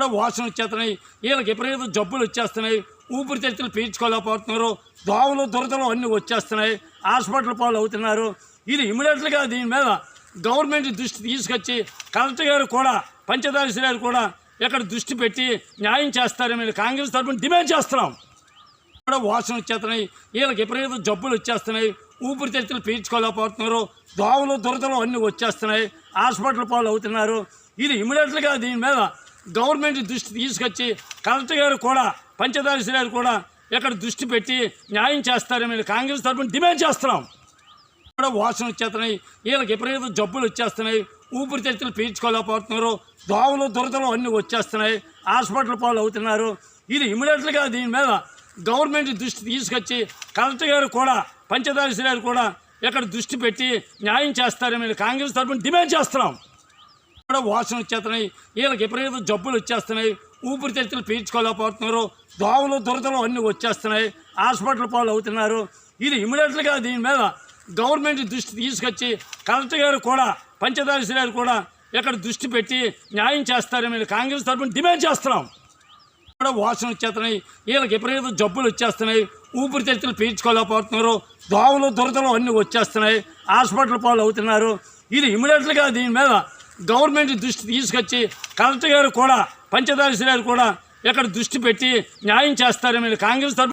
కూడా వాసన వచ్చేస్తున్నాయి. వీళ్ళకి ఎప్పుడైతే జబ్బులు వచ్చేస్తున్నాయి. ఊపిరితిత్తులు పీల్చుకోలేకపోతున్నారు. దోవలు దురదలు అన్నీ వచ్చేస్తున్నాయి. హాస్పిటల్ పాలు అవుతున్నారు. ఇది ఇమీడియట్గా దీని మీద గవర్నమెంట్ దృష్టి తీసుకొచ్చి కలెక్టర్ గారు కూడా పంచదారి గారు కూడా ఇక్కడ దృష్టి పెట్టి న్యాయం చేస్తారని మేము కాంగ్రెస్ తరఫున డిమాండ్ చేస్తున్నాం. కూడా వాసన వచ్చేస్తున్నాయి. వీళ్ళకి ఎప్పుడైతే జబ్బులు వచ్చేస్తున్నాయి. ఊపిరితిత్తులు పీల్చుకోలేకపోతున్నారు. దోవలు దురదలు అన్నీ వచ్చేస్తున్నాయి. హాస్పిటల్ పాలు అవుతున్నారు. ఇది ఇమీడియట్గా దీని మీద గవర్నమెంట్ దృష్టి తీసుకొచ్చి కలెక్టర్ గారు కూడా పంచదర్శి గారు కూడా ఇక్కడ దృష్టి పెట్టి న్యాయం చేస్తారని కాంగ్రెస్ తరఫున డిమాండ్ చేస్తున్నాం. కూడా వాసన వచ్చేస్తున్నాయి. వీళ్ళకి విపరీత జబ్బులు వచ్చేస్తున్నాయి. ఊపిరితిత్తులు పీల్చుకోలేకపోతున్నారు. దోవలు దురదలు అన్నీ వచ్చేస్తున్నాయి. హాస్పిటల్ పాలు అవుతున్నారు. ఇది ఇమీడియట్గా దీని మీద గవర్నమెంట్ దృష్టి తీసుకొచ్చి కలెక్టర్ గారు కూడా పంచదర్శి గారు కూడా ఇక్కడ దృష్టి పెట్టి న్యాయం చేస్తారని కాంగ్రెస్ తరఫున డిమాండ్ చేస్తున్నాం. కూడా వాసన వచ్చేస్తున్నాయి? వీళ్ళకి విపరీత జబ్బులు వచ్చేస్తున్నాయి? ఊపిరితిత్తులు పీల్చుకోలేకపోతున్నారు. దోమలు దురదలు అన్నీ వచ్చేస్తున్నాయి. హాస్పిటల్ పాలు అవుతున్నారు. ఇది ఇమీడియట్గా దీని మీద గవర్నమెంట్ దృష్టి తీసుకొచ్చి కలెక్టర్ గారు కూడా పంచదారి గారు కూడా ఇక్కడ దృష్టి పెట్టి న్యాయం చేస్తారని మేము కాంగ్రెస్ తరఫున డిమాండ్ చేస్తున్నాం. కూడా వాసన వచ్చేస్తున్నాయి? వీళ్ళకి విపరీత జబ్బులు వచ్చేస్తున్నాయి? ఊపిరితిత్తులు పీల్చుకోలేకపోతున్నారు. దోమలు దురదలు అన్నీ వచ్చేస్తున్నాయి. హాస్పిటల్ పాలు అవుతున్నారు. ఇది ఇమీడియట్గా దీని మీద గవర్నమెంట్ దృష్టి తీసుకొచ్చి కలెక్టర్ గారు కూడా పంచదారి గారు కూడా ఇక్కడ దృష్టి పెట్టి న్యాయం చేస్తారని మీరు కాంగ్రెస్ తరఫు